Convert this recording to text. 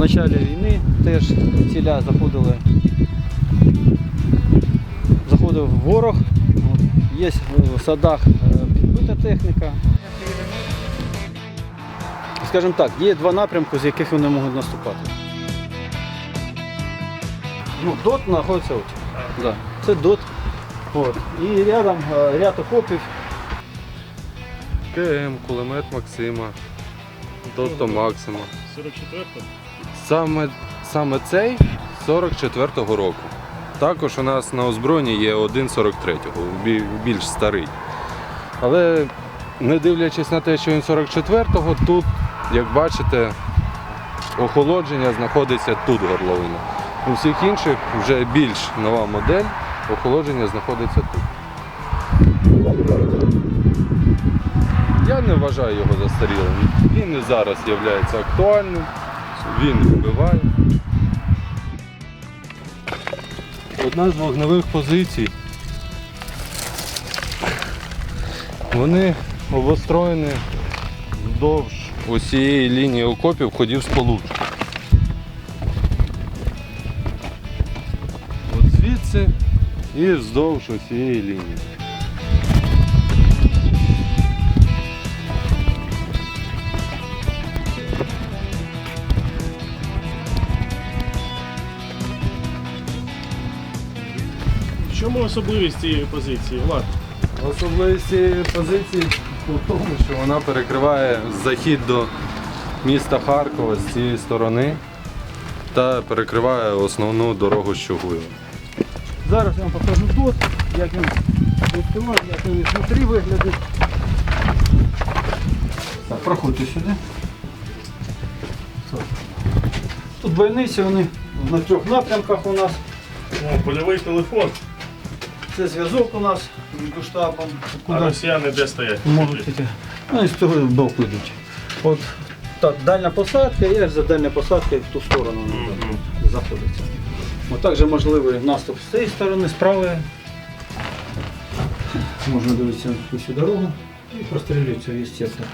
початку війни теж ціля заходили. Заходив ворог, є в садах е, підбита техніка. Скажімо так, є два напрямки, з яких вони можуть наступати. Ну, ДОТ знаходиться от. Да. Це ДОТ. От. І рядом е, ряд окопів. КМ, кулемет Максима, Дото Максима. 44-го? Саме, саме цей 44-го року. Також у нас на озброєнні є один 43-го, більш старий. Але не дивлячись на те, що він 44-го, тут, як бачите, охолодження знаходиться тут горловина. У всіх інших вже більш нова модель, охолодження знаходиться тут. Я не вважаю його застарілим. Він і зараз є актуальним, він вбиває. Одна з вогневих позицій. Вони обостроєні вздовж усієї лінії окопів ходів сполучки. От звідси і вздовж усієї лінії. Чому особливість цієї позиції, Влад? Особливість цієї позиції в тому, що вона перекриває захід до міста Харкова з цієї сторони та перекриває основну дорогу з Чугуєва. Зараз я вам покажу ДОТ, як він відкриває, як він знутрі виглядить. Так, проходьте сюди. Так. Тут бойниці, вони на трьох напрямках у нас. О, польовий телефон. Це зв'язок у нас між штабом. А росіяни де стоять? можуть. Ну і з цього боку йдуть. От так, дальня посадка, і аж за дальня посадка в ту сторону вона Мгм. заходиться. От також можливий наступ з цієї сторони, з правої. Можна дивитися всю дорогу і прострілюється весь сектор.